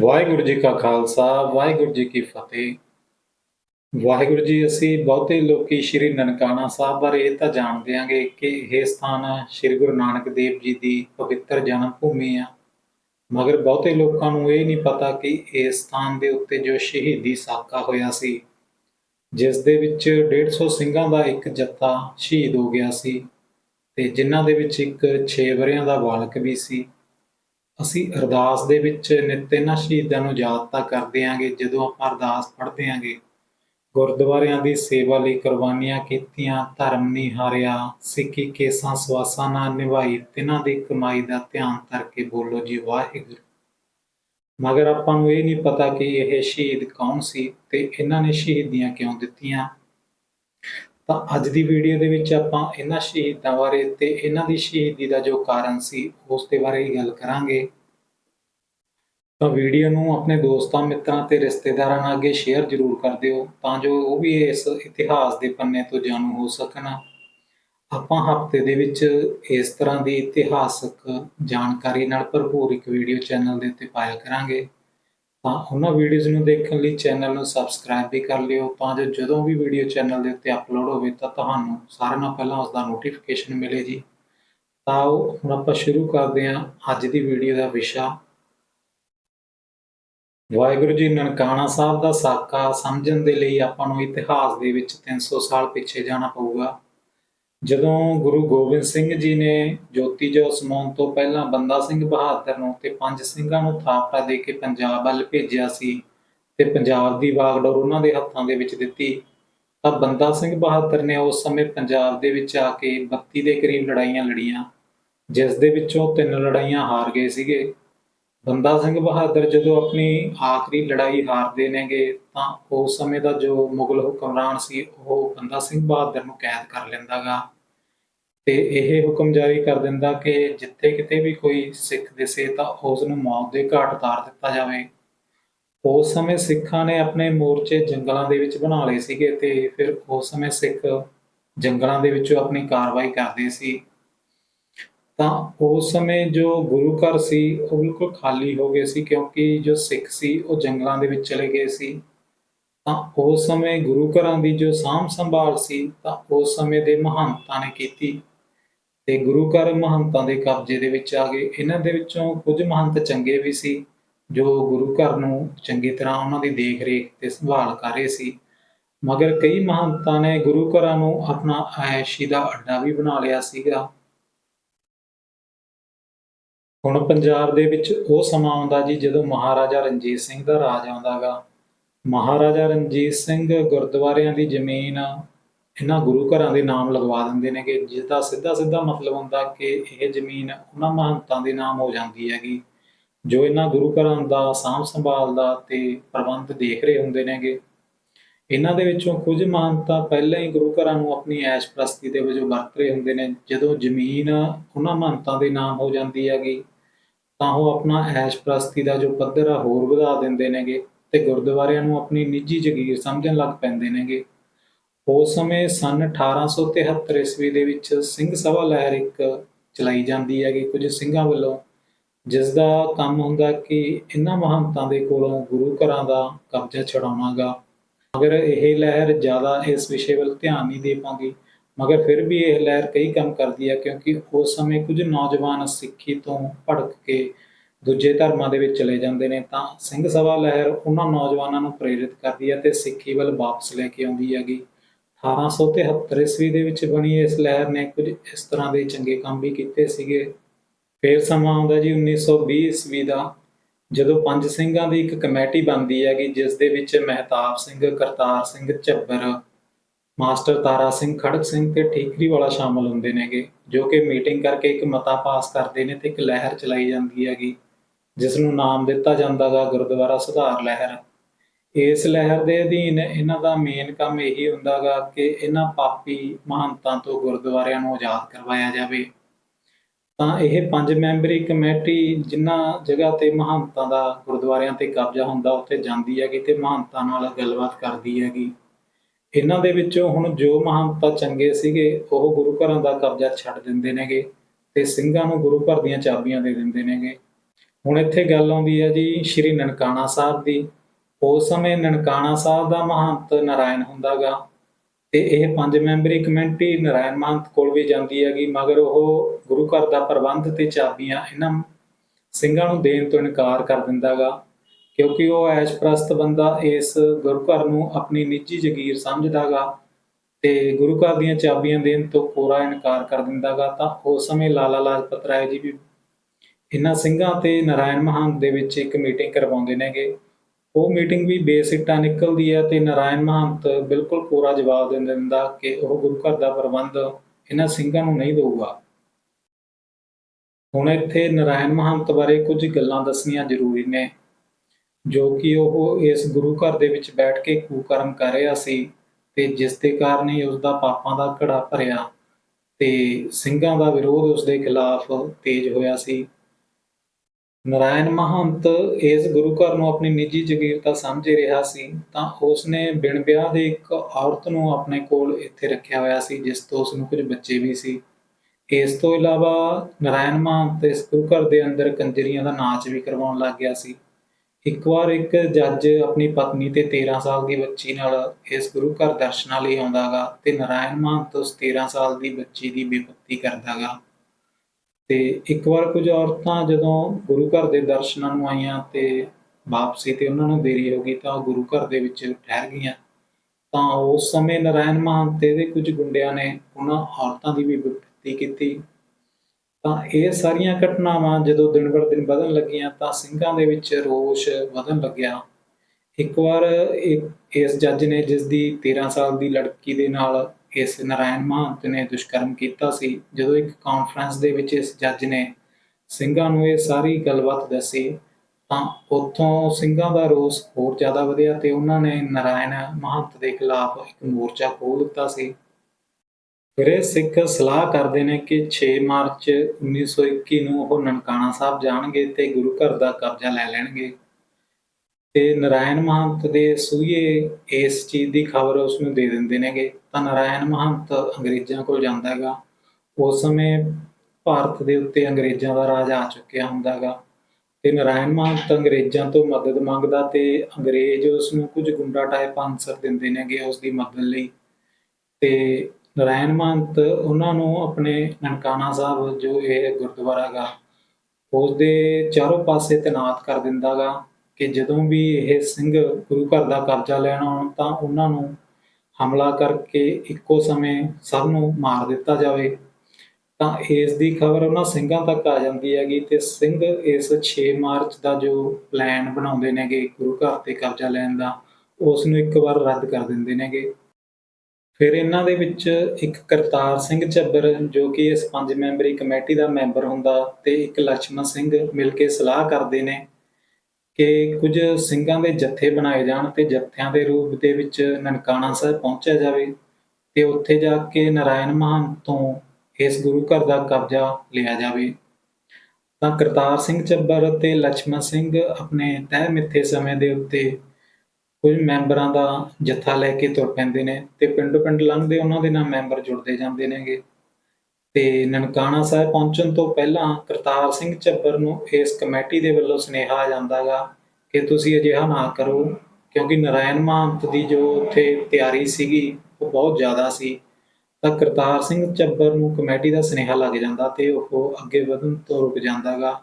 ਵਾਹਿਗੁਰੂ ਜੀ ਕਾ ਖਾਲਸਾ, ਵਾਹਿਗੁਰੂ ਜੀ ਕੀ ਫਤਿਹ। ਵਾਹਿਗੁਰੂ ਜੀ, ਅਸੀਂ ਬਹੁਤੇ ਲੋਕੀ ਸ਼੍ਰੀ ਨਨਕਾਣਾ ਸਾਹਿਬ ਬਾਰੇ ਇਹ ਤਾਂ ਜਾਣਦੇ ਆਂਗੇ ਕਿ ਇਹ ਸਥਾਨ ਸ਼੍ਰੀ ਗੁਰੂ ਨਾਨਕ ਦੇਵ ਜੀ ਦੀ ਪਵਿੱਤਰ ਜਨਮ ਭੂਮੀ ਆ। ਮਗਰ ਬਹੁਤੇ ਲੋਕਾਂ ਨੂੰ ਇਹ ਨਹੀਂ ਪਤਾ ਕਿ ਇਸ ਸਥਾਨ ਦੇ ਉੱਤੇ ਜੋ ਸ਼ਹੀਦੀ ਸਾਕਾ ਹੋਇਆ ਸੀ, ਜਿਸ ਦੇ ਵਿੱਚ 150 ਸਿੰਘਾਂ ਦਾ ਇੱਕ ਜੱਥਾ ਸ਼ਹੀਦ ਹੋ ਗਿਆ ਸੀ ਤੇ ਜਿਨ੍ਹਾਂ ਦੇ ਵਿੱਚ ਇੱਕ 6 ਵਰਿਆਂ ਦਾ ਬਾਲਕ ਵੀ ਸੀ। ਅਸੀਂ ਅਰਦਾਸ ਦੇ ਵਿੱਚ ਨਿੱਤ ਇਹਨਾਂ ਸ਼ਹੀਦਾਂ ਨੂੰ ਯਾਦ ਤਾਂ ਕਰਦੇ ਆਂਗੇ, ਜਦੋਂ ਆਪਾਂ ਅਰਦਾਸ ਪੜ੍ਹਦੇ ਆਂਗੇ। ਗੁਰਦੁਆਰਿਆਂ ਦੀ ਸੇਵਾ ਲਈ ਕੁਰਬਾਨੀਆਂ ਕੀਤੀਆਂ, ਧਰਮ ਨਹੀਂ ਹਾਰਿਆ, ਸਿੱਖੀ ਕੇਸਾਂ ਸਵਾਸਾਂ ਨਾਲ ਨਿਭਾਈ, ਤਿਨਾਂ ਦੀ ਕਮਾਈ ਦਾ ਧਿਆਨ ਕਰਕੇ ਬੋਲੋ ਜੀ, ਵਾਹਿਗੁਰੂ। ਮਗਰ ਆਪਾਂ ਨੂੰ ਇਹ ਨਹੀਂ ਪਤਾ ਕਿ ਇਹ ਸ਼ਹੀਦ ਕੌਣ ਸੀ ਤੇ ਇਹਨਾਂ ਨੇ ਸ਼ਹੀਦੀਆਂ ਕਿਉਂ ਦਿੱਤੀਆਂ। ਤਾਂ ਅੱਜ ਦੀ ਵੀਡੀਓ ਦੇ ਵਿੱਚ ਆਪਾਂ ਇਹਨਾਂ ਸ਼ਹੀਦਾਂ ਬਾਰੇ ਤੇ ਇਹਨਾਂ ਦੀ ਸ਼ਹੀਦੀ ਦਾ ਜੋ ਕਾਰਨ ਸੀ, ਉਸ ਦੇ ਬਾਰੇ ਹੀ ਗੱਲ ਕਰਾਂਗੇ। ਤਾਂ ਵੀਡੀਓ ਨੂੰ ਆਪਣੇ ਦੋਸਤਾਂ, ਮਿੱਤਰਾਂ ਤੇ ਰਿਸ਼ਤੇਦਾਰਾਂ ਨਾਲ ਅੱਗੇ ਸ਼ੇਅਰ ਜ਼ਰੂਰ ਕਰ ਦਿਓ, ਤਾਂ ਜੋ ਉਹ ਵੀ ਇਸ ਇਤਿਹਾਸ ਦੇ ਪੰਨੇ ਤੋਂ ਜਾਣੂ ਹੋ ਸਕਣ। ਆਪਾਂ ਹਫ਼ਤੇ ਦੇ ਵਿੱਚ ਇਸ ਤਰ੍ਹਾਂ ਦੀ ਇਤਿਹਾਸਕ ਜਾਣਕਾਰੀ ਨਾਲ ਭਰਪੂਰ ਇੱਕ ਵੀਡੀਓ ਚੈਨਲ ਦੇ ਉੱਤੇ ਪਾਇਆ ਕਰਾਂਗੇ। ਤਾਂ ਉਹਨਾਂ ਵੀਡੀਓਜ਼ ਨੂੰ ਦੇਖਣ ਲਈ ਚੈਨਲ ਨੂੰ ਸਬਸਕ੍ਰਾਈਬ ਵੀ ਕਰ ਲਿਓ, ਤਾਂ ਜੋ ਜਦੋਂ ਵੀ ਵੀਡੀਓ ਚੈਨਲ ਦੇ ਉੱਤੇ ਅਪਲੋਡ ਹੋਵੇ ਤਾਂ ਤੁਹਾਨੂੰ ਸਾਰਿਆਂ ਨਾਲੋਂ ਪਹਿਲਾਂ ਉਸ ਦਾ ਨੋਟੀਫਿਕੇਸ਼ਨ ਮਿਲੇ ਜੀ। ਤਾਂ ਆਓ ਹੁਣ ਆਪਾਂ ਸ਼ੁਰੂ ਕਰਦੇ ਹਾਂ ਅੱਜ ਦੀ ਵੀਡੀਓ ਦਾ ਵਿਸ਼ਾ। ਵਾਹਿਗੁਰੂ ਜੀ ਨਨਕਾਣਾ ਸਾਹਿਬ ਦਾ ਸਾਕਾ ਸਮਝਣ ਦੇ ਲਈ ਆਪਾਂ ਨੂੰ ਇਤਿਹਾਸ ਦੇ ਵਿੱਚ 300 ਸਾਲ ਪਿੱਛੇ ਜਾਣਾ ਪਊਗਾ। ਜਦੋਂ ਗੁਰੂ ਗੋਬਿੰਦ ਸਿੰਘ ਜੀ ਨੇ ਜੋਤੀ ਜੋ ਸਮਾਉਣ ਤੋਂ ਪਹਿਲਾਂ ਬੰਦਾ ਸਿੰਘ ਬਹਾਦਰ ਨੂੰ ਤੇ ਪੰਜ ਸਿੰਘਾਂ ਨੂੰ ਥਾਪੜਾ ਦੇ ਕੇ ਪੰਜਾਬ ਵੱਲ ਭੇਜਿਆ ਸੀ ਤੇ ਪੰਜਾਬ ਦੀ ਵਾਗਡੋਰ ਉਹਨਾਂ ਦੇ ਹੱਥਾਂ ਦੇ ਵਿੱਚ ਦਿੱਤੀ, ਤਾਂ ਬੰਦਾ ਸਿੰਘ ਬਹਾਦਰ ਨੇ ਉਸ ਸਮੇਂ ਪੰਜਾਬ ਦੇ ਵਿੱਚ ਆ ਕੇ 32 ਦੇ ਕਰੀਬ ਲੜਾਈਆਂ ਲੜੀਆਂ, ਜਿਸ ਦੇ ਵਿੱਚੋਂ ਤਿੰਨ ਲੜਾਈਆਂ ਹਾਰ ਗਏ ਸੀਗੇ। ਬੰਦਾ ਸਿੰਘ ਬਹਾਦਰ ਜਦੋਂ ਆਪਣੀ ਆਖਰੀ ਲੜਾਈ ਹਾਰਦੇ ਨੇਗੇ, ਤਾਂ ਉਸ ਸਮੇਂ ਦਾ ਜੋ ਮੁਗਲ ਹੁਕਮਰਾਨ ਸੀ, ਉਹ ਬੰਦਾ ਸਿੰਘ ਬਹਾਦਰ ਨੂੰ ਕੈਦ ਕਰ ਲੈਂਦਾਗਾ। ਤੇ ਇਹ ਹੁਕਮ ਜਾਰੀ ਕਰ ਦਿੰਦਾ ਕਿ ਜਿੱਥੇ ਕਿਤੇ ਵੀ ਕੋਈ ਸਿੱਖ ਦਿਸੇ, ਤਾਂ ਉਸ ਨੂੰ ਮੌਤ ਦੇ ਘਾਟ ਉਤਾਰ ਦਿੱਤਾ ਜਾਵੇ। ਉਸ ਸਮੇਂ ਸਿੱਖਾਂ ਨੇ ਆਪਣੇ ਮੋਰਚੇ ਜੰਗਲਾਂ ਦੇ ਵਿੱਚ ਬਣਾ ਲਏ ਸੀਗੇ ਤੇ ਫਿਰ ਉਸ ਸਮੇਂ ਸਿੱਖ ਜੰਗਲਾਂ ਦੇ ਵਿੱਚੋਂ ਆਪਣੀ ਕਾਰਵਾਈ ਕਰਦੇ ਸੀ। ਤਾਂ ਉਸ ਸਮੇਂ ਜੋ ਗੁਰੂ ਘਰ ਸੀ, ਉਹ ਬਿਲਕੁਲ ਖਾਲੀ ਹੋ ਗਏ ਸੀ ਕਿਉਂਕਿ ਜੋ ਸਿੱਖ ਸੀ, ਉਹ ਜੰਗਲਾਂ ਦੇ ਵਿੱਚ ਚਲੇ ਗਏ ਸੀ। ਤਾਂ ਉਸ ਸਮੇਂ ਗੁਰੂ ਘਰਾਂ ਦੀ ਜੋ ਸਾਂਭ ਸੰਭਾਲ ਸੀ, ਤਾਂ ਉਸ ਸਮੇਂ ਦੇ ਮਹੰਤਾਂ ਨੇ ਕੀਤੀ। ਤੇ ਗੁਰੂ ਘਰ ਮਹੰਤਾਂ ਦੇ ਕਬਜ਼ੇ ਦੇ ਵਿੱਚ ਆ ਗਏ। ਇਹਨਾਂ ਦੇ ਵਿੱਚੋਂ ਕੁਝ ਮਹੰਤ ਚੰਗੇ ਵੀ ਸੀ, ਜੋ ਗੁਰੂ ਘਰ ਨੂੰ ਚੰਗੀ ਤਰ੍ਹਾਂ ਉਹਨਾਂ ਦੀ ਦੇਖ ਰੇਖ ਤੇ ਸੰਭਾਲ ਕਰ ਰਹੇ ਸੀ। ਮਗਰ ਕਈ ਮਹੰਤਾਂ ਨੇ ਗੁਰੂ ਘਰਾਂ ਨੂੰ ਆਪਣਾ ਐਸ਼ੀ ਦਾ ਅੱਡਾ ਵੀ ਬਣਾ ਲਿਆ ਸੀਗਾ। ਹੁਣ ਪੰਜਾਬ ਦੇ ਵਿੱਚ ਉਹ ਸਮਾਂ ਆਉਂਦਾ ਜੀ ਜਦੋਂ ਮਹਾਰਾਜਾ ਰਣਜੀਤ ਸਿੰਘ ਦਾ ਰਾਜ ਆਉਂਦਾਗਾ। ਮਹਾਰਾਜਾ ਰਣਜੀਤ ਸਿੰਘ ਗੁਰਦੁਆਰਿਆਂ ਦੀ ਜ਼ਮੀਨ ਇਹਨਾਂ ਗੁਰੂ ਘਰਾਂ ਦੇ ਨਾਮ ਲਗਵਾ ਦਿੰਦੇ ਨੇਗੇ। ਜਿਸ ਦਾ ਸਿੱਧਾ ਸਿੱਧਾ ਮਤਲਬ ਹੁੰਦਾ ਕਿ ਇਹ ਜ਼ਮੀਨ ਉਹਨਾਂ ਮਹੰਤਾਂ ਦੇ ਨਾਮ ਹੋ ਜਾਂਦੀ ਹੈਗੀ। ਜੋ ਇਹਨਾਂ ਗੁਰੂ ਘਰਾਂ ਦਾ ਸਾਂਭ ਸੰਭਾਲ ਦਾ ਤੇ ਪ੍ਰਬੰਧ ਦੇਖ ਰਹੇ ਹੁੰਦੇ ਨੇਗੇ। ਇਹਨਾਂ ਦੇ ਵਿੱਚੋਂ ਕੁਝ ਮਹੰਤਾ ਪਹਿਲਾਂ ਹੀ ਗੁਰੂ ਘਰਾਂ ਨੂੰ ਆਪਣੀ ਐਸ਼ ਪ੍ਰਸਤੀ ਦੇ ਵਜੋਂ ਵਰਤ ਰਹੇ ਹੁੰਦੇ ਨੇ। ਜਦੋਂ ਜ਼ਮੀਨ ਉਹਨਾਂ ਮਹੰਤਾਂ ਦੇ ਨਾਮ ਹੋ ਜਾਂਦੀ ਹੈਗੀ ਤਾਂ ਉਹ ਆਪਣਾ ਐਸ਼ ਪ੍ਰਸਤੀ ਦਾ ਜੋ ਪੱਧਰ ਆ ਹੋਰ ਵਧਾ ਦਿੰਦੇ ਨੇਗੇ ਤੇ ਗੁਰਦੁਆਰਿਆਂ ਨੂੰ ਆਪਣੀ ਨਿੱਜੀ ਜ਼ਗੀਰ ਸਮਝਣ ਲੱਗ ਪੈਂਦੇ ਨੇਗੇ। ਉਸ ਸਮੇਂ ਸਨ 1873 ਈਸਵੀ ਦੇ ਵਿੱਚ ਸਿੰਘ ਸਭਾ ਲਹਿਰ ਇੱਕ ਚਲਾਈ ਜਾਂਦੀ ਹੈਗੀ ਕੁਝ ਸਿੰਘਾਂ ਵੱਲੋਂ, ਜਿਸ ਦਾ ਕੰਮ ਹੁੰਦਾ ਕਿ ਇਹਨਾਂ ਮਹੰਤਾਂ ਦੇ ਕੋਲੋਂ ਗੁਰੂ ਘਰਾਂ ਦਾ ਕਬਜ਼ਾ ਛਡਾਉਣਾਗਾ ਅਗਰ ਇਹ ਲਹਿਰ ਜ਼ਿਆਦਾ ਇਸ ਵਿਸ਼ੇ ਵੱਲ ਧਿਆਨ ਨਹੀਂ ਦੇ ਪਾਉਂਦੀ ਮਗਰ ਫਿਰ ਵੀ ਇਹ ਲਹਿਰ ਕਈ ਕੰਮ ਕਰਦੀ ਹੈ ਕਿਉਂਕਿ ਉਸ ਸਮੇਂ ਕੁਝ ਨੌਜਵਾਨ ਸਿੱਖੀ ਤੋਂ ਭੜਕ ਕੇ ਦੂਜੇ ਧਰਮਾਂ ਦੇ ਵਿੱਚ ਚਲੇ ਜਾਂਦੇ ਨੇ, ਤਾਂ ਸਿੰਘ ਸਭਾ ਲਹਿਰ ਉਹਨਾਂ ਨੌਜਵਾਨਾਂ ਨੂੰ ਪ੍ਰੇਰਿਤ ਕਰਦੀ ਹੈ ਤੇ ਸਿੱਖੀ ਵੱਲ ਵਾਪਸ ਲੈ ਕੇ ਆਉਂਦੀ ਹੈਗੀ। 1873 ਈਸਵੀ ਦੇ ਵਿੱਚ ਬਣੀ ਇਸ ਲਹਿਰ ਨੇ ਕੁਝ ਇਸ ਤਰ੍ਹਾਂ ਦੇ ਚੰਗੇ ਕੰਮ ਵੀ ਕੀਤੇ ਸੀਗੇ। ਫਿਰ ਸਮਾਂ ਆਉਂਦਾ ਜੀ 1920 ਈਸਵੀ ਦਾ, ਜਦੋਂ ਪੰਜ ਸਿੰਘਾਂ ਦੀ ਇੱਕ ਕਮੇਟੀ ਬਣਦੀ ਹੈਗੀ, ਜਿਸ ਦੇ ਵਿੱਚ ਮਹਿਤਾਬ ਸਿੰਘ, ਕਰਤਾਰ ਸਿੰਘ ਝੱਬਰ ਮਾਸਟਰ ਤਾਰਾ ਸਿੰਘ, ਖੜਕ ਸਿੰਘ ਤੇ ਠੀਕਰੀ ਵਾਲਾ ਸ਼ਾਮਲ ਹੁੰਦੇ ਨੇਗੇ, ਜੋ ਕਿ ਮੀਟਿੰਗ ਕਰਕੇ ਇੱਕ ਮਤਾ ਪਾਸ ਕਰਦੇ ਨੇ ਤੇ ਇੱਕ ਲਹਿਰ ਚਲਾਈ ਜਾਂਦੀ ਹੈਗੀ ਜਿਸ ਨੂੰ ਨਾਮ ਦਿੱਤਾ ਜਾਂਦਾਗਾ ਗੁਰਦੁਆਰਾ ਸੁਧਾਰ ਲਹਿਰ। ਇਸ ਲਹਿਰ ਦੇ ਅਧੀਨ ਇਹਨਾਂ ਦਾ ਮੇਨ ਕੰਮ ਇਹੀ ਹੁੰਦਾਗਾ ਕਿ ਇਹਨਾਂ ਪਾਪੀ ਮਹੰਤਾਂ ਤੋਂ ਗੁਰਦੁਆਰਿਆਂ ਨੂੰ ਆਜ਼ਾਦ ਕਰਵਾਇਆ ਜਾਵੇ। ਤਾਂ ਇਹ ਪੰਜ ਮੈਂਬਰੀ ਕਮੇਟੀ ਜਿਨ੍ਹਾਂ ਜਗ੍ਹਾ ਤੇ ਮਹੰਤਾਂ ਦਾ ਗੁਰਦੁਆਰਿਆਂ ਤੇ ਕਬਜ਼ਾ ਹੁੰਦਾ, ਉੱਥੇ ਜਾਂਦੀ ਹੈਗੀ ਤੇ ਮਹੰਤਾਂ ਨਾਲ ਗੱਲਬਾਤ ਕਰਦੀ ਹੈਗੀ। ਇਹਨਾਂ ਦੇ ਵਿੱਚੋਂ ਹੁਣ ਜੋ ਮਹੰਤਾ ਚੰਗੇ ਸੀਗੇ, ਉਹ ਗੁਰੂ ਘਰਾਂ ਦਾ ਕਬਜ਼ਾ ਛੱਡ ਦਿੰਦੇ ਨੇਗੇ ਤੇ ਸਿੰਘਾਂ ਨੂੰ ਗੁਰੂ ਘਰ ਦੀਆਂ ਚਾਬੀਆਂ ਦੇ ਦਿੰਦੇ ਨੇਗੇ। ਹੁਣ ਇੱਥੇ ਗੱਲ ਆਉਂਦੀ ਹੈ ਜੀ ਸ਼੍ਰੀ ਨਨਕਾਣਾ ਸਾਹਿਬ ਦੀ। ਉਸ ਸਮੇਂ ਨਨਕਾਣਾ ਸਾਹਿਬ ਦਾ ਮਹੰਤ ਨਾਰਾਇਣ ਹੁੰਦਾਗਾ ਤੇ ਇਹ ਪੰਜ ਮੈਂਬਰੀ ਕਮੇਟੀ ਨਾਰਾਇਣ ਮਹੰਤ ਕੋਲ ਵੀ ਜਾਂਦੀ ਹੈਗੀ, ਮਗਰ ਉਹ ਗੁਰੂ ਘਰ ਦਾ ਪ੍ਰਬੰਧ ਤੇ ਚਾਬੀਆਂ ਇਹਨਾਂ ਸਿੰਘਾਂ ਨੂੰ ਦੇਣ ਤੋਂ ਇਨਕਾਰ ਕਰ ਦਿੰਦਾਗਾ। ਕਿਉਂਕਿ ਉਹ ਐਸ਼ ਪ੍ਰਸਤ ਬੰਦਾ ਇਸ ਗੁਰੂ ਘਰ ਨੂੰ ਆਪਣੀ ਨਿੱਜੀ ਜ਼ਗੀਰ ਸਮਝਦਾਗਾ ਤੇ ਗੁਰੂ ਘਰ ਦੀਆਂ ਚਾਬੀਆਂ ਦੇਣ ਤੋਂ ਪੂਰਾ ਇਨਕਾਰ ਕਰ ਦਿੰਦਾਗਾ, ਤਾਂ ਉਸ ਸਮੇਂ ਲਾਲਾ ਲਾਜਪਤ ਰਾਏ ਜੀ ਵੀ ਇਹਨਾਂ ਸਿੰਘਾਂ ਤੇ ਨਾਰਾਇਣ ਮਹੰਤ ਦੇ ਵਿੱਚ ਇੱਕ ਮੀਟਿੰਗ ਕਰਵਾਉਂਦੇ ਨੇਗੇ। ਉਹ ਮੀਟਿੰਗ ਵੀ ਬੇਸਿੱਟਾ ਨਿਕਲਦੀ ਹੈ ਤੇ ਨਾਰਾਇਣ ਮਹੰਤ ਬਿਲਕੁਲ ਪੂਰਾ ਜਵਾਬ ਦੇ ਦਿੰਦਾ ਕਿ ਉਹ ਗੁਰੂ ਘਰ ਦਾ ਪ੍ਰਬੰਧ ਇਹਨਾਂ ਸਿੰਘਾਂ ਨੂੰ ਨਹੀਂ ਦੇਊਗਾ। ਹੁਣ ਇੱਥੇ ਨਾਰਾਇਣ ਮਹੰਤ ਬਾਰੇ ਕੁਝ ਗੱਲਾਂ ਦੱਸਣੀਆਂ ਜ਼ਰੂਰੀ ਨੇ। ਜੋ ਕਿ ਉਹ ਇਸ ਗੁਰੂ ਘਰ ਦੇ ਵਿੱਚ ਬੈਠ ਕੇ ਕੁਕਰਮ ਕਰ ਰਿਹਾ ਸੀ ਤੇ ਜਿਸ ਦੇ ਕਾਰਨ ਹੀ ਉਸ ਦਾ ਪਾਪਾਂ ਦਾ ਘੜਾ ਭਰਿਆ ਤੇ ਸਿੰਘਾਂ ਦਾ ਵਿਰੋਧ ਉਸ ਦੇ ਖਿਲਾਫ ਤੇਜ਼ ਹੋਇਆ ਸੀ। ਨਾਰਾਇਣ ਮਹੰਤ ਇਸ ਗੁਰੂ ਘਰ ਨੂੰ ਆਪਣੀ ਨਿੱਜੀ ਜਗੀਰਤਾ ਸਮਝ ਰਿਹਾ ਸੀ, ਤਾਂ ਉਸ ਨੇ ਬਿਨ ਵਿਆਹ ਦੇ ਇੱਕ ਔਰਤ ਨੂੰ ਆਪਣੇ ਕੋਲ ਇੱਥੇ ਰੱਖਿਆ ਹੋਇਆ ਸੀ, ਜਿਸ ਤੋਂ ਉਸ ਨੂੰ ਕੁਝ ਬੱਚੇ ਵੀ ਸੀ। ਇਸ ਤੋਂ ਇਲਾਵਾ ਨਾਰਾਇਣ ਮਹੰਤ ਇਸ ਗੁਰੂ ਘਰ ਦੇ ਅੰਦਰ ਕੰਜਰੀਆਂ ਦਾ ਨਾਚ ਵੀ ਕਰਵਾਉਣ ਲੱਗ ਗਿਆ ਸੀ। ਇੱਕ ਵਾਰ ਇੱਕ ਜੱਜ ਆਪਣੀ ਪਤਨੀ ਤੇ 13 ਸਾਲ ਦੀ ਬੱਚੀ ਨਾਲ ਇਸ ਗੁਰੂ ਘਰ ਦਰਸ਼ਨਾਂ ਲਈ ਆਉਂਦਾਗਾ ਤੇ ਨਾਰਾਇਣ ਮਹੰਤ ਉਸ 13 ਸਾਲ ਦੀ ਬੱਚੀ ਦੀ ਬੇਪਤੀ ਕਰਦਾਗਾ। ਤੇ ਇੱਕ ਵਾਰ ਕੁਝ ਔਰਤਾਂ ਜਦੋਂ ਗੁਰੂ ਘਰ ਦੇ ਦਰਸ਼ਨਾਂ ਨੂੰ ਆਈਆਂ ਤੇ ਵਾਪਸੀ ਤੇ ਉਹਨਾਂ ਨੂੰ ਦੇਰੀ ਹੋ ਗਈ ਤਾਂ ਉਹ ਗੁਰੂ ਘਰ ਦੇ ਵਿੱਚ ਠਹਿਰ ਗਈਆਂ। ਤਾਂ ਉਸ ਸਮੇਂ ਨਾਰਾਇਣ ਮਹੰਤ ਤੇ ਦੇ ਕੁਝ ਗੁੰਡਿਆਂ ਨੇ ਉਹਨਾਂ ਔਰਤਾਂ ਦੀ ਵੀ ਬੇਪਤੀ ਕੀਤੀ। ਤਾਂ ਇਹ ਸਾਰੀਆਂ ਘਟਨਾਵਾਂ ਜਦੋਂ ਦਿਨ ਬਰ ਦਿਨ ਵਧਣ ਲੱਗੀਆਂ ਤਾਂ ਸਿੰਘਾਂ ਦੇ ਵਿੱਚ ਰੋਸ਼ ਵਧਣ ਲੱਗਿਆ। ਇੱਕ ਵਾਰ ਇਸ ਜੱਜ ਨੇ ਜਿਸ ਦੀ 13 ਸਾਲ ਦੀ ਲੜਕੀ ਦੇ ਨਾਲ ਇਸ ਨਾਰਾਇਣ ਮਹੰਤ ਨੇ ਦੁਸ਼ਕਰਮ ਕੀਤਾ ਸੀ, ਜਦੋਂ ਇੱਕ ਕਾਨਫਰੰਸ ਦੇ ਵਿੱਚ ਇਸ ਜੱਜ ਨੇ ਸਿੰਘਾਂ ਨੂੰ ਇਹ ਸਾਰੀ ਗੱਲਬਾਤ ਦੱਸੀ, ਤਾਂ ਉੱਥੋਂ ਸਿੰਘਾਂ ਦਾ ਰੋਸ ਹੋਰ ਜ਼ਿਆਦਾ ਵਧਿਆ ਤੇ ਉਹਨਾਂ ਨੇ ਨਾਰਾਇਣ ਮਹੰਤ ਦੇ ਖਿਲਾਫ ਇੱਕ ਮੋਰਚਾ ਖੋਲ੍ਹ ਦਿੱਤਾ ਸੀ। ਫਿਰ ਸਿੱਖ ਸਲਾਹ ਕਰਦੇ ਨੇ ਕਿ 6 ਮਾਰਚ 1921 ਨੂੰ ਉਹ ਨਨਕਾਣਾ ਸਾਹਿਬ ਜਾਣਗੇ ਤੇ ਗੁਰੂ ਘਰ ਦਾ ਕਬਜ਼ਾ ਲੈ ਲੈਣਗੇ। ਤੇ ਨਾਰਾਇਣ ਮਹੰਤ ਦੇ ਸੂਏ ਇਸ ਚੀਜ਼ ਦੀ ਖਬਰ ਉਸ ਨੂੰ ਦੇ ਦਿੰਦੇ ਨੇਗੇ। ਤਾਂ ਨਾਰਾਇਣ ਮਹੰਤ ਅੰਗਰੇਜ਼ਾਂ ਕੋਲ ਜਾਂਦਾ ਹੈਗਾ। ਉਸ ਸਮੇਂ ਭਾਰਤ ਦੇ ਉੱਤੇ ਅੰਗਰੇਜ਼ਾਂ ਦਾ ਰਾਜ ਆ ਚੁੱਕਿਆ ਹੁੰਦਾਗਾ ਤੇ ਨਾਰਾਇਣ ਮਹੰਤ ਅੰਗਰੇਜ਼ਾਂ ਤੋਂ ਮਦਦ ਮੰਗਦਾ ਤੇ ਅੰਗਰੇਜ਼ ਉਸ ਨੂੰ ਕੁਝ ਗੁੰਡਾ ਟਾਈਪ ਆਨਸਰ ਦਿੰਦੇ ਨੇਗੇ ਉਸ ਦੀ ਮਦਦ ਲਈ। ਤੇ ਨਾਰਾਇਣ ਮਹੰਤ ਉਹਨਾਂ ਨੂੰ ਆਪਣੇ ਨਨਕਾਣਾ ਸਾਹਿਬ ਜੋ ਇਹ ਗੁਰਦੁਆਰਾ ਗਾ ਉਸ ਦੇ ਚਾਰੋਂ ਪਾਸੇ ਤੈਨਾਤ ਕਰ ਦਿੰਦਾ ਗਾ ਕਿ ਜਦੋਂ ਵੀ ਇਹ ਸਿੰਘ ਗੁਰੂ ਘਰ ਦਾ ਕਬਜ਼ਾ ਲੈਣ ਆਉਣ ਤਾਂ ਉਹਨਾਂ ਨੂੰ ਹਮਲਾ ਕਰਕੇ ਇੱਕੋ ਸਮੇਂ ਸਭ ਨੂੰ ਮਾਰ ਦਿੱਤਾ ਜਾਵੇ। ਤਾਂ ਇਸ ਦੀ ਖਬਰ ਉਹਨਾਂ ਸਿੰਘਾਂ ਤੱਕ ਆ ਜਾਂਦੀ ਹੈਗੀ ਤੇ ਸਿੰਘ ਇਸ 6 ਮਾਰਚ ਦਾ ਜੋ ਪਲਾਨ ਬਣਾਉਂਦੇ ਨੇਗੇ ਗੁਰੂ ਘਰ ਤੇ ਕਬਜ਼ਾ ਲੈਣ ਦਾ, ਉਸ ਨੂੰ ਇੱਕ ਵਾਰ ਰੱਦ ਕਰ ਦਿੰਦੇ ਨੇਗੇ। ਫਿਰ ਇਹਨਾਂ ਦੇ ਵਿੱਚ ਇੱਕ ਕਰਤਾਰ ਸਿੰਘ ਚੱਬਰ ਜੋ ਕਿ ਇਸ ਪੰਜ ਮੈਂਬਰੀ ਕਮੇਟੀ ਦਾ ਮੈਂਬਰ ਹੁੰਦਾ ਤੇ ਇੱਕ ਲక్ష్ਮਣ ਸਿੰਘ ਮਿਲ ਕੇ ਸਲਾਹ ਕਰਦੇ ਨੇ ਕਿ ਕੁਝ ਸਿੰਘਾਂ ਦੇ ਜੱਥੇ ਬਣਾਏ ਜਾਣ ਤੇ ਜੱਥਿਆਂ ਦੇ ਰੂਪ ਦੇ ਵਿੱਚ ਨਨਕਾਣਾ ਸਾਹਿਬ ਪਹੁੰਚਿਆ ਜਾਵੇ ਤੇ ਉੱਥੇ ਜਾ ਕੇ ਨਾਰਾਇਣ ਮਹੰਤ ਤੋਂ ਇਸ ਗੁਰੂ ਘਰ ਦਾ ਕਬਜ਼ਾ ਲਿਆ ਜਾਵੇ। ਤਾਂ ਕਰਤਾਰ ਸਿੰਘ ਚੱਬਰ ਤੇ ਲక్ష్ਮਣ ਸਿੰਘ ਆਪਣੇ ਤਹਿ ਮਿੱਥੇ ਸਮੇਂ ਦੇ ਉੱਤੇ ਕੁਝ ਮੈਂਬਰਾਂ ਦਾ ਜੱਥਾ ਲੈ ਕੇ ਤੁਰ ਪੈਂਦੇ ਨੇ ਤੇ ਪਿੰਡ ਪਿੰਡ ਲੰਘਦੇ ਉਹਨਾਂ ਦੇ ਨਾਲ ਮੈਂਬਰ ਜੁੜਦੇ ਜਾਂਦੇ ਨੇਗੇ। ਤੇ ਨਨਕਾਣਾ ਸਾਹਿਬ ਪਹੁੰਚਣ ਤੋਂ ਪਹਿਲਾਂ ਕਰਤਾਰ ਸਿੰਘ ਝੱਬਰ ਨੂੰ ਇਸ ਕਮੇਟੀ ਦੇ ਵੱਲੋਂ ਸੁਨੇਹਾ ਆ ਜਾਂਦਾਗਾ ਕਿ ਤੁਸੀਂ ਅਜਿਹਾ ਨਾ ਕਰੋ, ਕਿਉਂਕਿ ਨਾਰਾਇਣ ਮਹੰਤ ਦੀ ਜੋ ਉੱਥੇ ਤਿਆਰੀ ਸੀਗੀ, ਉਹ ਬਹੁਤ ਜ਼ਿਆਦਾ ਸੀ। ਤਾਂ ਕਰਤਾਰ ਸਿੰਘ ਝੱਬਰ ਨੂੰ ਕਮੇਟੀ ਦਾ ਸੁਨੇਹਾ ਲੱਗ ਜਾਂਦਾ ਤੇ ਉਹ ਅੱਗੇ ਵਧਣ ਤੋਂ ਰੁਕ ਜਾਂਦਾਗਾ।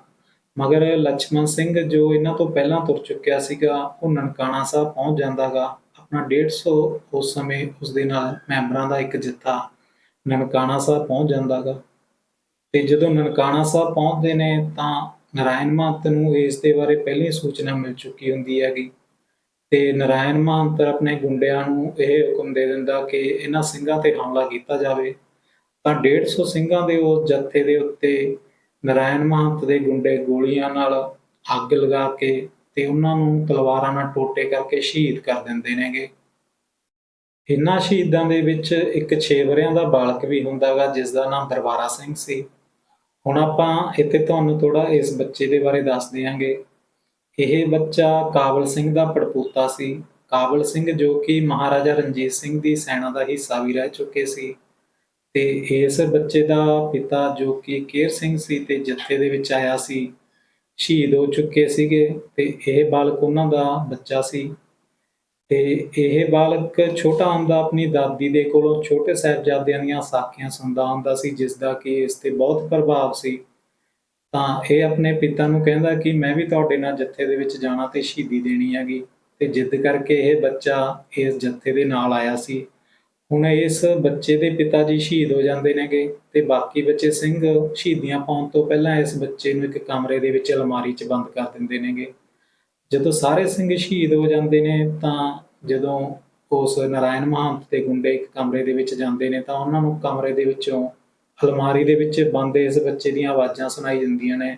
ਮਗਰ ਲక్ష్మణ ਸਿੰਘ ਜੋ ਇਹਨਾਂ ਤੋਂ ਪਹਿਲਾਂ ਤੁਰ ਚੁੱਕਿਆ ਸੀਗਾ, ਉਹ ਨਨਕਾਣਾ ਸਾਹਿਬ ਪਹੁੰਚ ਜਾਂਦਾਗਾ ਆਪਣਾ 150 ਉਸ ਸਮੇਂ ਉਸ ਦੇ ਨਾਲ ਮੈਂਬਰਾਂ ਦਾ ਇੱਕ ਜਥਾ ਨਨਕਾਣਾ ਸਾਹਿਬ ਪਹੁੰਚ ਜਾਂਦਾਗਾ ਤੇ ਜਦੋਂ ਨਨਕਾਣਾ ਸਾਹਿਬ ਪਹੁੰਚਦੇ ਨੇ, ਤਾਂ ਨਰਾਇਣ ਮਹੰਤ ਨੂੰ ਇਸ ਦੇ ਬਾਰੇ ਪਹਿਲੀ ਸੂਚਨਾ ਮਿਲ ਚੁੱਕੀ ਹੁੰਦੀ ਹੈਗੀ। ਤੇ ਨਰਾਇਣ ਮਹੰਤ ਆਪਣੇ ਗੁੰਡਿਆਂ ਨੂੰ ਇਹ ਹੁਕਮ ਦੇ ਦਿੰਦਾ ਕਿ ਇਹਨਾਂ ਸਿੰਘਾਂ ਤੇ ਹਮਲਾ ਕੀਤਾ ਜਾਵੇ। ਤਾਂ 150 ਸਿੰਘਾਂ ਦੇ ਉਸ ਜੱਥੇ ਦੇ ਉੱਤੇ ਨਾਰਾਇਣ ਮਹੰਤ ਦੇ ਗੁੰਡੇ ਗੋਲੀਆਂ ਨਾਲ ਅੱਗ ਲਗਾ ਕੇ ਤੇ ਉਹਨਾਂ ਨੂੰ ਤਲਵਾਰਾਂ ਨਾਲ ਟੋਟੇ ਕਰਕੇ ਸ਼ਹੀਦ ਕਰ ਦਿੰਦੇ ਨੇਗੇ। ਇਹਨਾਂ ਸ਼ਹੀਦਾਂ ਦੇ ਵਿੱਚ ਇੱਕ 6 ਵਰਿਆਂ ਦਾ ਬਾਲਕ ਵੀ ਹੁੰਦਾਗਾ ਜਿਸ ਦਾ ਨਾਮ ਦਰਬਾਰਾ ਸਿੰਘ ਸੀ। ਹੁਣ ਆਪਾਂ ਇੱਥੇ ਤੁਹਾਨੂੰ ਥੋੜਾ ਇਸ ਬੱਚੇ ਦੇ ਬਾਰੇ ਦੱਸ ਦਿਆਂਗੇ। ਇਹ ਬੱਚਾ ਕਾਬਲ ਸਿੰਘ ਦਾ ਪੜਪੋਤਾ ਸੀ। ਕਾਬਲ ਸਿੰਘ ਜੋ ਕਿ ਮਹਾਰਾਜਾ ਰਣਜੀਤ ਸਿੰਘ ਦੀ ਸੈਨਾ ਦਾ ਹਿੱਸਾ ਵੀ ਰਹਿ ਚੁੱਕੇ ਸੀ। ਤੇ ਇਸ ਬੱਚੇ ਦਾ ਪਿਤਾ ਜੋ ਕਿ ਕੇਰ ਸਿੰਘ ਸੀ ਤੇ ਜੱਥੇ ਦੇ ਵਿੱਚ ਆਇਆ ਸੀ, ਸ਼ਹੀਦ ਹੋ ਚੁੱਕੇ ਸੀਗੇ ਤੇ ਇਹ ਬਾਲਕ ਉਹਨਾਂ ਦਾ ਬੱਚਾ ਸੀ। ਤੇ ਇਹ ਬਾਲਕ ਛੋਟਾ ਹੁੰਦਾ ਆਪਣੀ ਦਾਦੀ ਦੇ ਕੋਲੋਂ ਛੋਟੇ ਸਾਹਿਬਜ਼ਾਦਿਆਂ ਦੀਆਂ ਸਾਖੀਆਂ ਸੁਣਦਾ ਹੁੰਦਾ ਸੀ ਜਿਸ ਦਾ ਕਿ ਇਸ ਤੇ ਬਹੁਤ ਪ੍ਰਭਾਵ ਸੀ। ਤਾਂ ਇਹ ਆਪਣੇ ਪਿਤਾ ਨੂੰ ਕਹਿੰਦਾ ਕਿ ਮੈਂ ਵੀ ਤੁਹਾਡੇ ਨਾਲ ਜੱਥੇ ਦੇ ਵਿੱਚ ਜਾਣਾ ਤੇ ਸ਼ਹੀਦੀ ਦੇਣੀ ਹੈਗੀ। ਤੇ ਜਿੱਦ ਕਰਕੇ ਇਹ ਬੱਚਾ ਇਸ ਜੱਥੇ ਦੇ ਨਾਲ ਆਇਆ ਸੀ। ਹੁਣ ਇਸ ਬੱਚੇ ਦੇ ਪਿਤਾ ਜੀ ਸ਼ਹੀਦ ਹੋ ਜਾਂਦੇ ਨੇਗੇ ਤੇ ਬਾਕੀ ਬੱਚੇ ਸਿੰਘ ਸ਼ਹੀਦੀਆਂ ਪਾਉਣ ਤੋਂ ਪਹਿਲਾਂ ਇਸ ਬੱਚੇ ਨੂੰ ਇੱਕ ਕਮਰੇ ਦੇ ਵਿੱਚ ਅਲਮਾਰੀ 'ਚ ਬੰਦ ਕਰ ਦਿੰਦੇ ਨੇਗੇ। ਜਦੋਂ ਸਾਰੇ ਸਿੰਘ ਸ਼ਹੀਦ ਹੋ ਜਾਂਦੇ ਨੇ ਤਾਂ ਜਦੋਂ ਉਸ ਨਾਰਾਇਣ ਮਹੰਤ ਤੇ ਗੁੰਡੇ ਇੱਕ ਕਮਰੇ ਦੇ ਵਿੱਚ ਜਾਂਦੇ ਨੇ ਤਾਂ ਉਹਨਾਂ ਨੂੰ ਕਮਰੇ ਦੇ ਵਿੱਚੋਂ ਅਲਮਾਰੀ ਦੇ ਵਿੱਚ ਬੰਦ ਇਸ ਬੱਚੇ ਦੀਆਂ ਆਵਾਜ਼ਾਂ ਸੁਣਾਈ ਦਿੰਦੀਆਂ ਨੇ,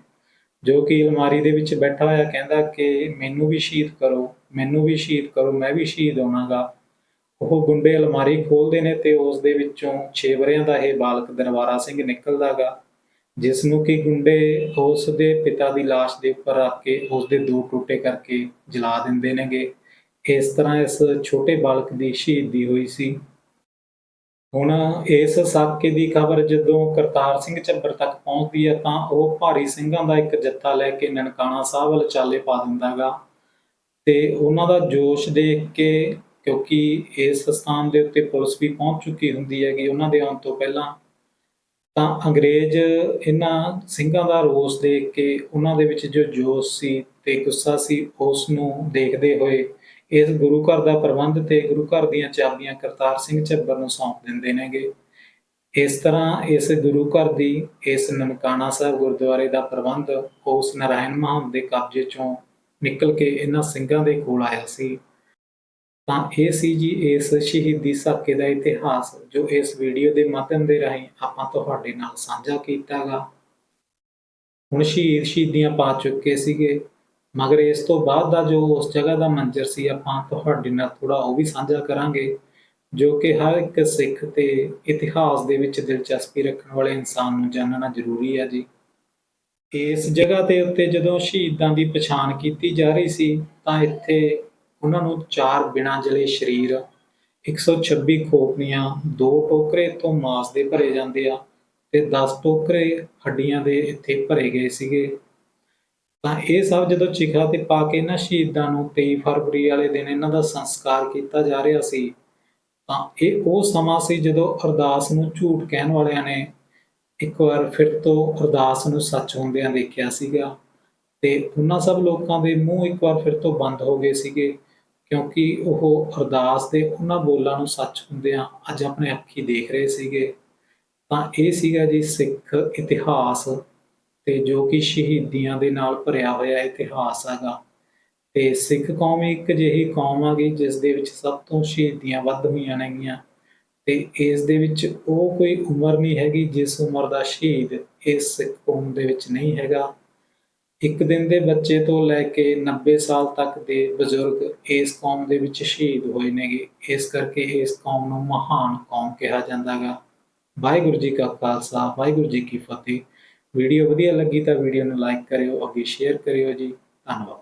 ਜੋ ਕਿ ਅਲਮਾਰੀ ਦੇ ਵਿੱਚ ਬੈਠਾ ਹੋਇਆ ਕਹਿੰਦਾ ਕਿ ਮੈਨੂੰ ਵੀ ਸ਼ਹੀਦ ਕਰੋ, ਮੈਨੂੰ ਵੀ ਸ਼ਹੀਦ ਕਰੋ, ਮੈਂ ਵੀ ਸ਼ਹੀਦ ਹੋਵਾਂਗਾ ਉਹ ਗੁੰਡੇ ਅਲਮਾਰੀ ਖੋਲਦੇ ਨੇ ਤੇ ਉਸ ਦੇ ਵਿੱਚੋਂ 6 ਵਰਿਆਂ ਦਾ ਇਹ ਬਾਲਕ ਦਰਬਾਰਾ ਸਿੰਘ ਨਿਕਲਦਾਗਾ ਜਿਸ ਨੂੰ ਕਿ ਗੁੰਡੇ ਉਸ ਦੇ ਪਿਤਾ ਦੀ ਲਾਸ਼ ਦੇ ਉੱਪਰ ਰੱਖ ਕੇ ਉਸ ਦੇ ਦੋ ਟੋਟੇ ਕਰਕੇ ਜਲਾ ਦਿੰਦੇ ਨੇਗੇ। ਇਸ ਤਰ੍ਹਾਂ ਇਸ ਛੋਟੇ ਬਾਲਕ ਦੀ ਸ਼ਹੀਦੀ ਹੋਈ ਸੀ। ਹੁਣ ਇਸ ਸਾਕੇ ਦੀ ਖਬਰ ਜਦੋਂ ਕਰਤਾਰ ਸਿੰਘ ਝੱਬਰ ਤੱਕ ਪਹੁੰਚਦੀ ਹੈ ਤਾਂ ਉਹ ਭਾਰੀ ਸਿੰਘਾਂ ਦਾ ਇੱਕ ਜੱਥਾ ਲੈ ਕੇ ਨਨਕਾਣਾ ਸਾਹਿਬ ਵੱਲ ਚਾਲੇ ਪਾ ਦਿੰਦਾਗਾ। ਤੇ ਉਹਨਾਂ ਦਾ ਜੋਸ਼ ਦੇਖ ਕੇ ਕਿਉਂਕਿ ਇਸ ਸਥਾਨ ਦੇ ਉੱਤੇ ਪੁਲਿਸ ਵੀ ਪਹੁੰਚ ਚੁੱਕੀ ਹੁੰਦੀ ਹੈਗੀ। ਉਹਨਾਂ ਦੇ ਆਉਣ ਤੋਂ ਪਹਿਲਾਂ ਤਾਂ ਅੰਗਰੇਜ਼ ਇਹਨਾਂ ਸਿੰਘਾਂ ਦਾ ਰੋਸ ਦੇਖ ਕੇ, ਉਹਨਾਂ ਦੇ ਵਿੱਚ ਜੋ ਜੋਸ਼ ਸੀ ਤੇ ਗੁੱਸਾ ਸੀ ਉਸ ਨੂੰ ਦੇਖਦੇ ਹੋਏ ਇਸ ਗੁਰੂ ਘਰ ਦਾ ਪ੍ਰਬੰਧ ਤੇ ਗੁਰੂ ਘਰ ਦੀਆਂ ਚਾਬੀਆਂ ਕਰਤਾਰ ਸਿੰਘ ਝੱਬਰ ਨੂੰ ਸੌਂਪ ਦਿੰਦੇ ਨੇਗੇ। ਇਸ ਤਰ੍ਹਾਂ ਇਸ ਗੁਰੂ ਘਰ ਦੀ ਇਸ ਨਨਕਾਣਾ ਸਾਹਿਬ ਗੁਰਦੁਆਰੇ ਦਾ ਪ੍ਰਬੰਧ ਉਸ ਨਾਰਾਇਣ ਮਹੰਤ ਦੇ ਕਬਜ਼ੇ ਚੋਂ ਨਿਕਲ ਕੇ ਇਹਨਾਂ ਸਿੰਘਾਂ ਦੇ ਕੋਲ ਆਇਆ ਸੀ। ਤਾਂ ਇਹ ਸੀ ਜੀ ਇਸ ਸ਼ਹੀਦੀ ਸਾਕੇ ਦਾ ਇਤਿਹਾਸ, ਜੋ ਇਸ ਵੀਡੀਓ ਦੇ ਮਾਧਿਅਮ ਦੇ ਰਾਹੀਂ ਆਪਾਂ ਤੁਹਾਡੇ ਨਾਲ ਸਾਂਝਾ ਕੀਤਾਗਾ। ਹੁਣ ਸ਼ਹੀਦ ਸ਼ਹੀਦੀਆਂ ਪਾ ਚੁੱਕੇ ਸੀਗੇ, ਮਗਰ ਇਸ ਤੋਂ ਬਾਅਦ ਦਾ ਜੋ ਉਸ ਜਗ੍ਹਾ ਦਾ ਮੰਜ਼ਰ ਸੀ, ਆਪਾਂ ਤੁਹਾਡੇ ਨਾਲ ਥੋੜਾ ਉਹ ਵੀ ਸਾਂਝਾ ਕਰਾਂਗੇ, ਜੋ ਕਿ ਹਰ ਇੱਕ ਸਿੱਖ ਤੇ ਇਤਿਹਾਸ ਦੇ ਵਿੱਚ ਦਿਲਚਸਪੀ ਰੱਖਣ ਵਾਲੇ ਇਨਸਾਨ ਨੂੰ ਜਾਣਨਾ ਜ਼ਰੂਰੀ ਹੈ ਜੀ। ਇਸ ਜਗ੍ਹਾ ਦੇ ਉੱਤੇ ਜਦੋਂ ਸ਼ਹੀਦਾਂ ਦੀ ਪਛਾਣ ਕੀਤੀ ਜਾ ਰਹੀ ਸੀ, ਤਾਂ ਇੱਥੇ ਉਹਨਾਂ ਨੂੰ ਚਾਰ ਬਿਨਾਂ ਜਲੇ ਸਰੀਰ 126 ਖੋਪੜੀਆਂ ਦੋ ਟੋਕਰੇ ਤੋਂ ਮਾਸ ਦੇ ਭਰੇ ਜਾਂਦੇ ਆ ਤੇ 10 ਟੋਕਰੇ ਹੱਡੀਆਂ ਦੇ ਇੱਥੇ ਭਰੇ ਗਏ ਸੀਗੇ। ਤਾਂ ਇਹ ਸਭ ਜਦੋਂ ਚਿਖਾ ਤੇ ਪਾ ਕੇ ਇਹਨਾਂ ਸ਼ਹੀਦਾਂ ਨੂੰ 23 ਫਰਵਰੀ ਵਾਲੇ ਦਿਨ ਇਹਨਾਂ ਦਾ ਸੰਸਕਾਰ ਕੀਤਾ ਜਾ ਰਿਹਾ ਸੀ, ਤਾਂ ਇਹ ਉਹ ਸਮਾਂ ਸੀ ਜਦੋਂ ਅਰਦਾਸ ਨੂੰ ਝੂਠ ਕਹਿਣ ਵਾਲਿਆਂ ਨੇ ਇੱਕ ਵਾਰ ਫਿਰ ਤੋਂ ਅਰਦਾਸ ਨੂੰ ਸੱਚ ਹੁੰਦਿਆਂ ਦੇਖਿਆ ਸੀਗਾ ਤੇ ਉਹਨਾਂ ਸਭ ਲੋਕਾਂ ਦੇ ਮੂੰਹ ਇੱਕ ਵਾਰ ਫਿਰ ਤੋਂ ਬੰਦ ਹੋ ਗਏ ਸੀਗੇ। ਕਿਉਂਕਿ ਉਹ ਅਰਦਾਸ ਦੇ ਉਹਨਾਂ ਬੋਲਾਂ ਨੂੰ ਸੱਚ ਹੁੰਦਿਆਂ ਅੱਜ ਆਪਣੇ ਅੱਖੀ ਦੇਖ ਰਹੇ ਸੀਗੇ। ਤਾਂ ਇਹ ਸੀਗਾ ਜੀ ਸਿੱਖ ਇਤਿਹਾਸ ਤੇ ਜੋ ਕਿ ਸ਼ਹੀਦੀਆਂ ਦੇ ਨਾਲ ਭਰਿਆ ਹੋਇਆ ਇਤਿਹਾਸ ਹੈਗਾ। ਤੇ ਸਿੱਖ ਕੌਮ ਇੱਕ ਜਿਹੀ ਕੌਮ ਹੈਗੀ ਜਿਸ ਦੇ ਵਿੱਚ ਸਭ ਤੋਂ ਸ਼ਹੀਦੀਆਂ ਵੱਧ ਹੋਈਆਂ ਨੇਗੀਆਂ। ਤੇ ਇਸ ਦੇ ਵਿੱਚ ਉਹ ਕੋਈ ਉਮਰ ਨਹੀਂ ਹੈਗੀ, ਜਿਸ ਉਮਰ ਦਾ ਸ਼ਹੀਦ ਇਸ ਸਿੱਖ ਕੌਮ ਦੇ ਵਿੱਚ ਨਹੀਂ ਹੈਗਾ। ਇੱਕ ਦਿਨ ਦੇ ਬੱਚੇ ਤੋਂ ਲੈ ਕੇ 90 ਸਾਲ ਤੱਕ ਦੇ ਬਜ਼ੁਰਗ ਇਸ ਕੌਮ ਦੇ ਵਿੱਚ ਸ਼ਹੀਦ ਹੋਏ ਨੇਗੇ। ਇਸ ਕਰਕੇ ਇਸ ਕੌਮ ਨੂੰ ਮਹਾਨ ਕੌਮ ਕਿਹਾ ਜਾਂਦਾਗਾ। ਵਾਹਿਗੁਰੂ ਜੀ ਕਾ ਖਾਲਸਾ, ਵਾਹਿਗੁਰੂ ਜੀ ਕੀ ਫਤਿਹ। ਵੀਡੀਓ ਵਧੀਆ ਲੱਗੀ ਤਾਂ ਵੀਡੀਓ ਨੂੰ ਲਾਈਕ ਕਰਿਓ, ਅੱਗੇ ਸ਼ੇਅਰ ਕਰਿਓ ਜੀ। ਧੰਨਵਾਦ।